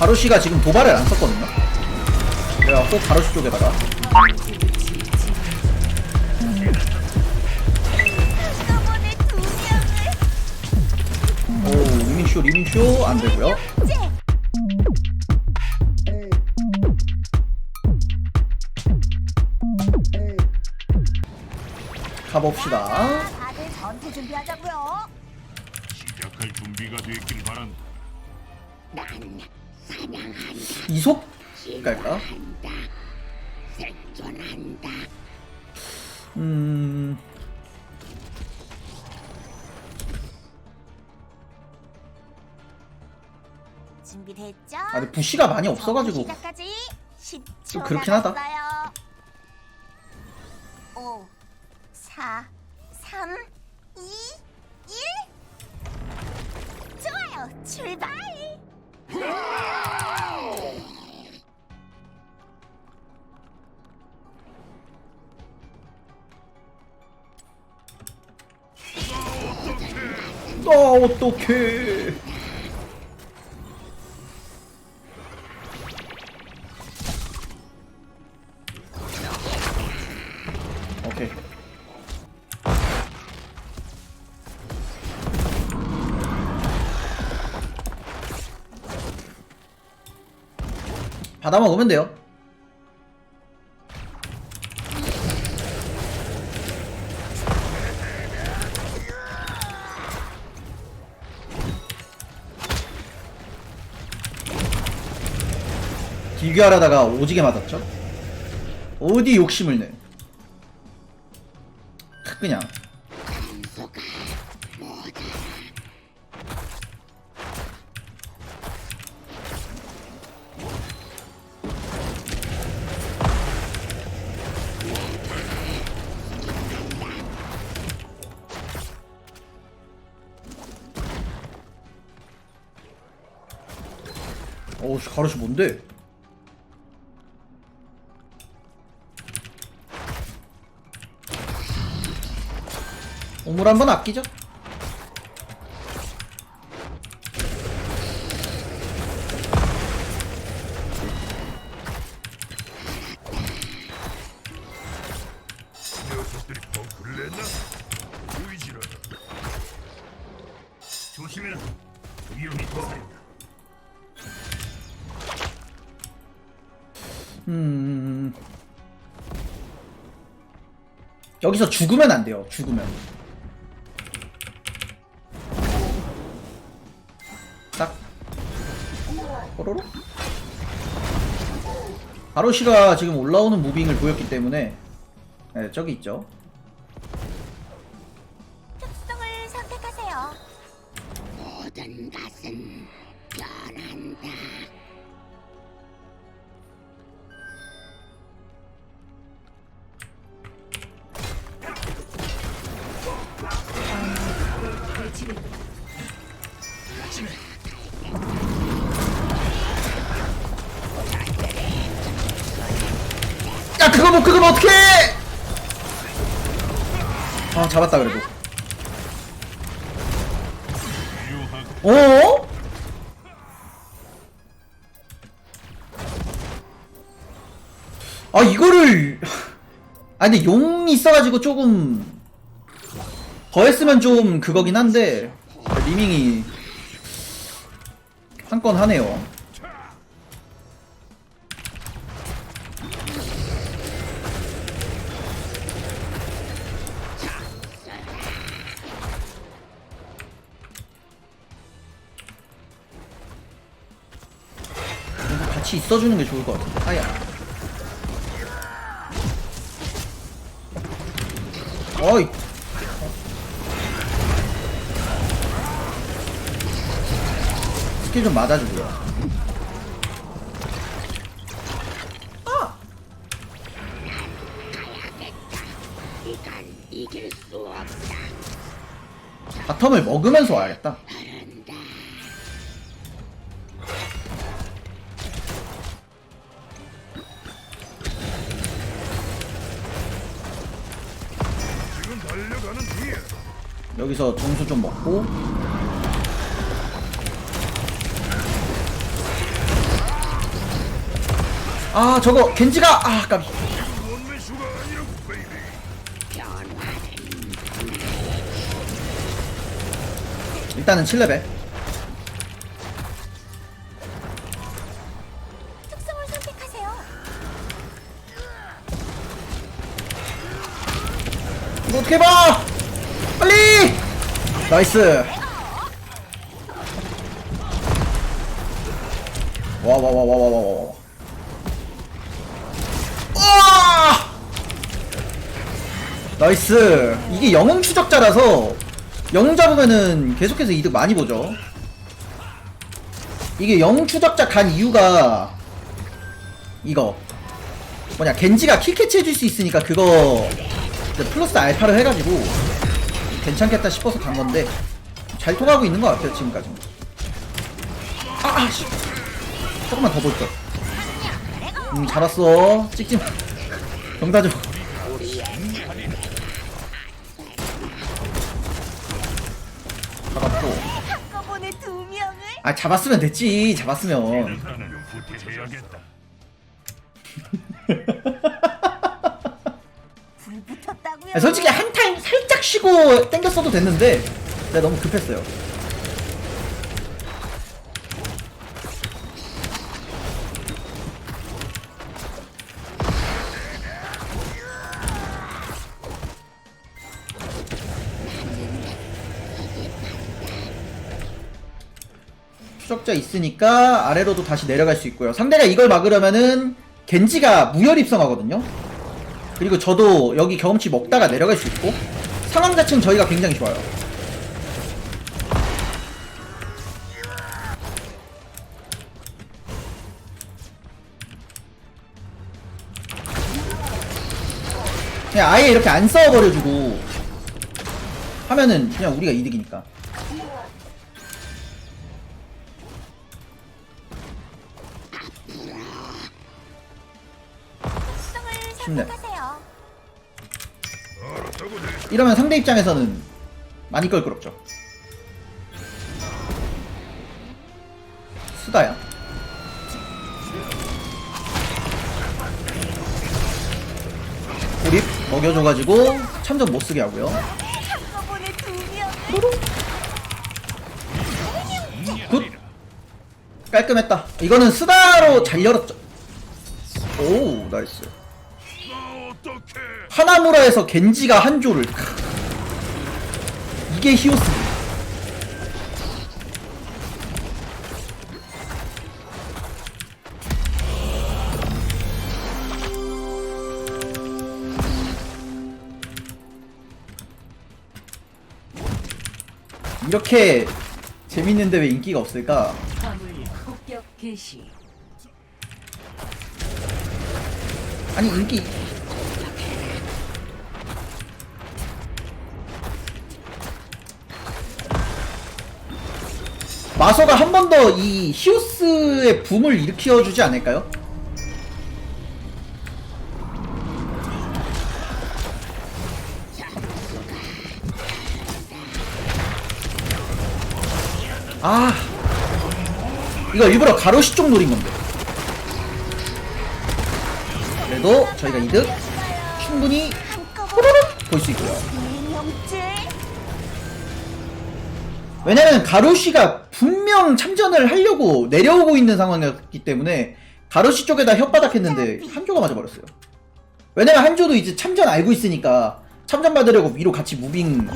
바로시가 지금 도발을 안 썼거든요. 그래갖고 바로시 쪽에다가 오 리밍쇼 리밍쇼 안 되고요. 째 가봅시다. 다들 전투 준비하자고요. 시작할 준비가 됐길 바란다. 이속 갈까? 음 준비됐죠? 아, 근데 부시가 많이 없어가지고 시작까지 10초 좀 그렇긴 하다. 남았어요. 5 4 3 2 1 좋아요. 출발. 나 어떡해. 오케이. 받아 먹으면 돼요. 길게 하려다가 오지게 맞았죠? 어디 욕심을 내? 그냥 어우 씨, 가로시 뭔데? 오물 한번 아끼죠? 녀석들이 펑크를 냈나? 의지라. 조심해라. 위험이 더하다. 음. 여기서 죽으면 안 돼요. 죽으면. 뽀로로? 바로시가 지금 올라오는 무빙을 보였기 때문에 네, 저기 있죠. 뭐 그거 뭐 어떡해! 아 잡았다 그래도. 어? 아 이거를 아 근데 용이 있어가지고 조금 더 했으면 좀 그거긴 한데 리밍이 한 건 하네요 같이 있어주는 게 좋을 것 같은데 아야 어이 스킬 좀 맞아주고요 없다. 바텀을 먹으면서 와야겠다. 여기서 점수 좀 먹고 아 저거 겐지가 아 까비. 일단은 7레벨 특성을 선택하세요. 이거 어떻게 봐 빨리! 나이스. 와 와 와 와 와 와와. 와 나이스. 이게 영웅 추적자라서 영웅 잡으면은 계속해서 이득 많이 보죠. 이게 영웅 추적자 간 이유가 이거. 뭐냐 겐지가 킬캐치 해줄 수 있으니까 그거 플러스 알파를 해가지고 괜찮겠다 싶어서 간 건데 잘 통하고 있는 것 같아요 지금까지. 아, 아 씨. 조금만 더볼 걸. 음, 잘 왔어. 찍지 마. 병다 줘. 잡았고. 한꺼번에 두 명을 아 잡았으면 됐지. 잡았으면. 아, 솔직히 한 타임 살짝 쉬고 땡겼어도 됐는데 내가 너무 급했어요. 추적자 있으니까 아래로도 다시 내려갈 수 있고요. 상대가 이걸 막으려면은 겐지가 무혈 입성하거든요. 그리고 저도 여기 경험치 먹다가 내려갈 수 있고 상황 자체는 저희가 굉장히 좋아요. 그냥 아예 이렇게 안 싸워버려주고 하면은 그냥 우리가 이득이니까. 쉽네. 이러면 상대 입장에서는 많이 껄끄럽죠. 수다야. 고립 먹여줘가지고 참전 못쓰게 하고요. 굿! 깔끔했다. 이거는 수다로 잘 열었죠. 오, 나이스. 하나무라에서 겐지가 한 조를. 크. 이게 히오스. 이렇게 재밌는데 왜 인기가 없을까? 아니 인기 마소가 한 번 더 이 히오스의 붐을 일으켜 주지 않을까요? 아 이거 일부러 가로시 쪽 노린 건데 그래도 저희가 이득 충분히 볼 수 있고요. 왜냐면 가로시가 분명 참전을 하려고 내려오고 있는 상황이었기 때문에 가로시 쪽에다 혓바닥 했는데 한조가 맞아버렸어요. 왜냐면 한조도 이제 참전 알고 있으니까 참전 받으려고 위로 같이 무빙.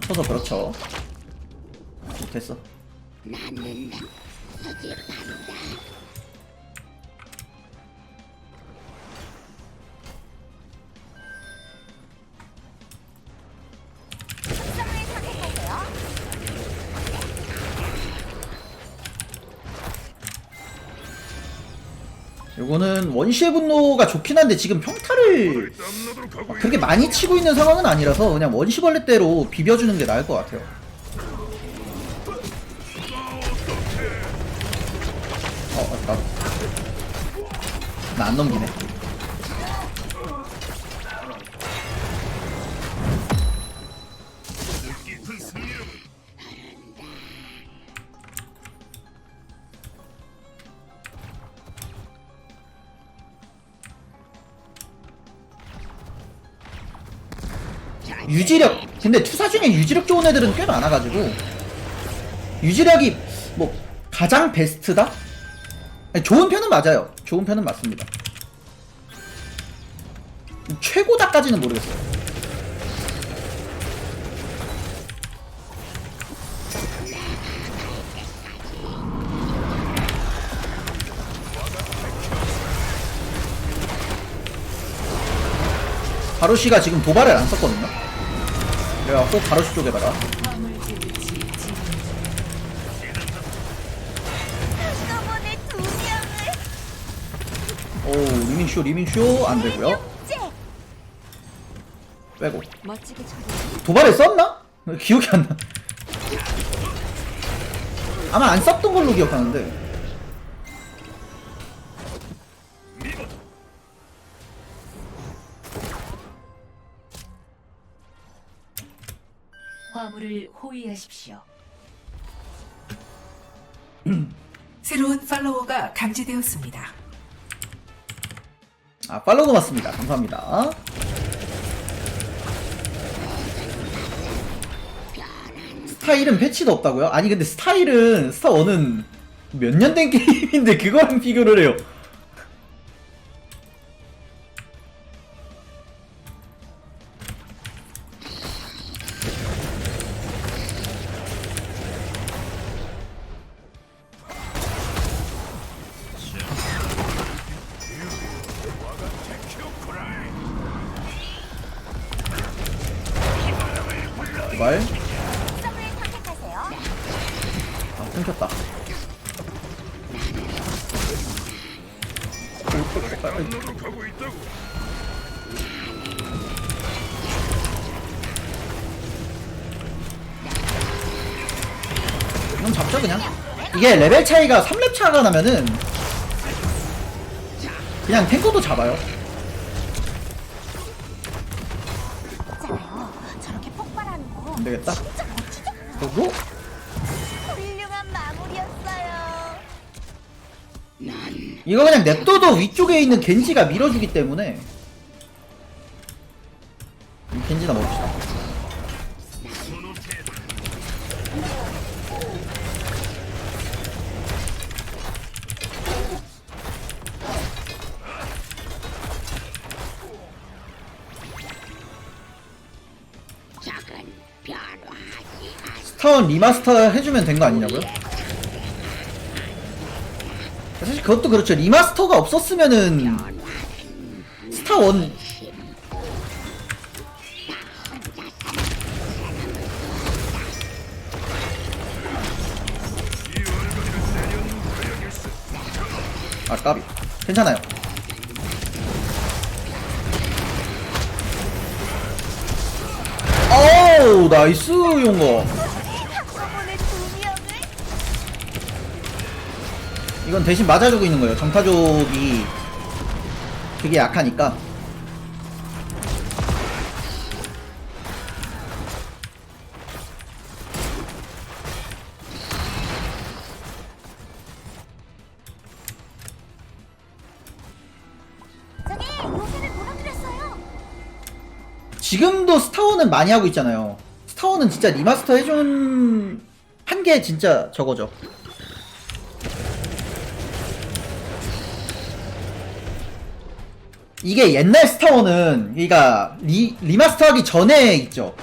쳐서 그렇죠. 못했어. 요거는 원시의 분노가 좋긴 한데 지금 평타를 그렇게 많이 치고 있는 상황은 아니라서 그냥 원시벌레대로 비벼주는 게 나을 것 같아요. 어, 나. 나안 넘기네. 유지력 근데 투사 중에 유지력 좋은 애들은 꽤 많아가지고. 유지력이 뭐 가장 베스트다? 좋은 편은 맞아요. 좋은 편은 맞습니다. 최고다까지는 모르겠어요. 바로시가 지금 도발을 안 썼거든요 그래갖고 바로시 쪽에다가 오 리밍쇼 리밍쇼. 안되고요. 빼고. 썼나? 기억이 안 나. 아마 안 썼던 걸로 기억하는데. 화물을 호위하십시오. 새로운 팔로워가 감지되었습니다. 아, 팔로우 맞습니다. 감사합니다. 스타일은 패치도 없다고요? 아니, 근데 스타일은, 스타1은 몇 년 된 게임인데 그거랑 비교를 해요. 특성을 선택하세요. 아, 끊겼다. 그럼 잡죠 그냥 이게 레벨 차이가 3렙 차가 나면은 그냥 탱커도 잡아요. 이거 그냥 냅둬도 위쪽에 있는 겐지가 밀어주기 때문에. 이 겐지나 먹읍시다. 스타원 리마스터 해주면 된 거 아니냐고요? 사실 그것도 그렇죠. 리마스터가 없었으면은 스타 원. 아 까비. 괜찮아요. 어우 나이스 용거 이건 대신 맞아주고 있는 거예요. 정타족이 되게 약하니까. 지금도 스타원은 많이 하고 있잖아요. 스타원은 진짜 리마스터 해준 한 게 진짜 저거죠 이게 옛날 스타원은 그러니까 리, 리마스터 하기 전에 있죠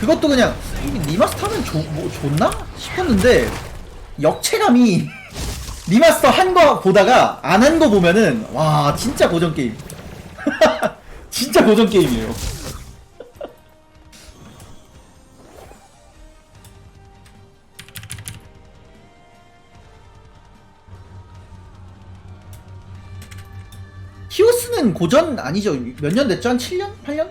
그것도 그냥 이게 리마스터 하면 좋, 뭐, 좋나? 싶었는데 역체감이 리마스터 한 거 보다가 안 한 거 보면은 와 진짜 고전 게임 진짜 고전 게임이에요 고전 아니죠? 몇 년 됐죠? 한 7년? 8년?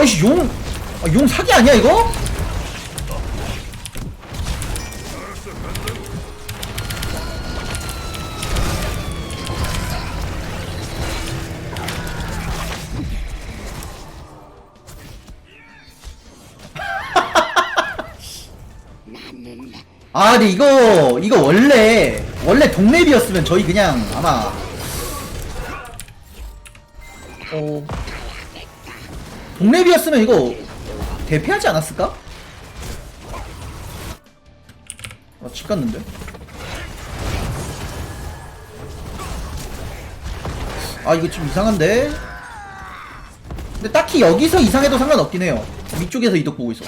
아이씨 용! 아, 용 사기 아니야 이거? 아 근데 이거 이거 원래 원래 동랩이었으면 저희 그냥 아마 어 동랩이었으면 이거 대패하지 않았을까? 아 집 갔는데? 아 이거 좀 이상한데? 근데 딱히 여기서 이상해도 상관없긴 해요. 위쪽에서 이득 보고 있어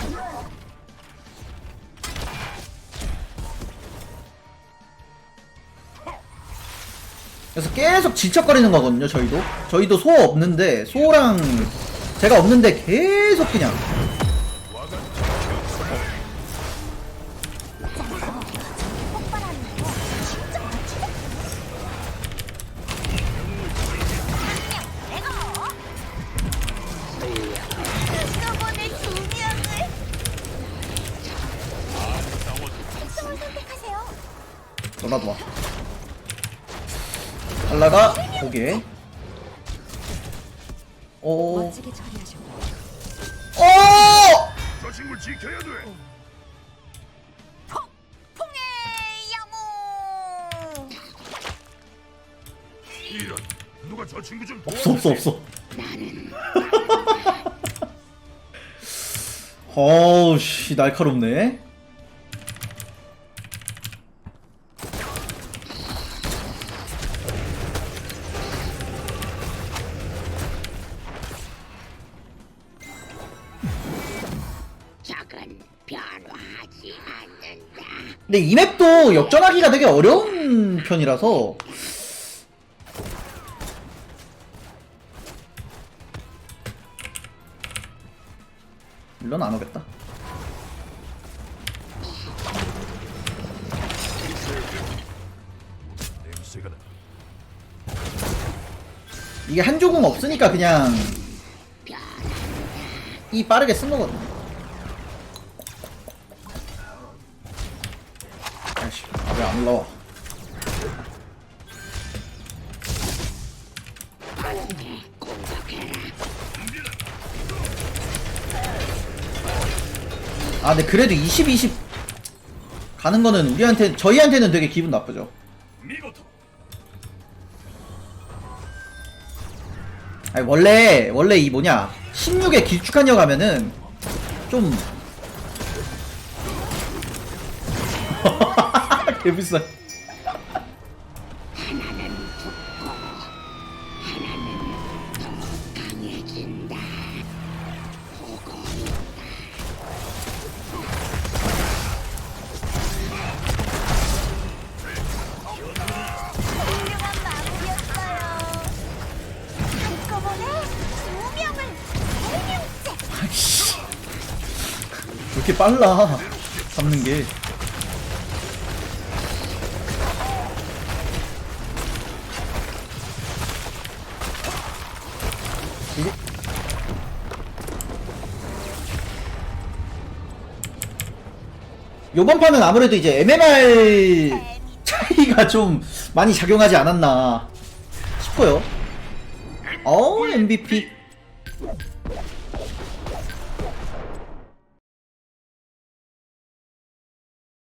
그래서 계속 질척거리는 거거든요 저희도. 저희도 소 없는데 소랑 제가 없는데 계속 그냥. 너나도 와. 달라가? 고개 오! 저 친구 지켜야 돼. 폭! 풍의 영웅! 이런 누가 저 친구 좀 없어 없어 없어 나는 어우 씨 날카롭네 근데 이 맵도 역전하기가 되게 어려운 편이라서 물론 안 오겠다. 이게 한 조금 없으니까 그냥 이 빠르게 쓴 거거든 안 올라와 아 근데 그래도 20, 20 가는 거는 우리한테 저희한테는 되게 기분 나쁘죠. 아니 원래 원래 이 뭐냐 16에 길쭉한 역 하면은 좀 개비싸 하나는 죽고 하나는 더 강해진다. 보고 있다. 훌륭한 마무리였어요. 한꺼번에 두 명을 세 명째. 아이씨 왜 이렇게 빨라 잡는 게 요번 판은 아무래도 이제 MMR 차이가 좀 많이 작용하지 않았나 싶어요. 어 MVP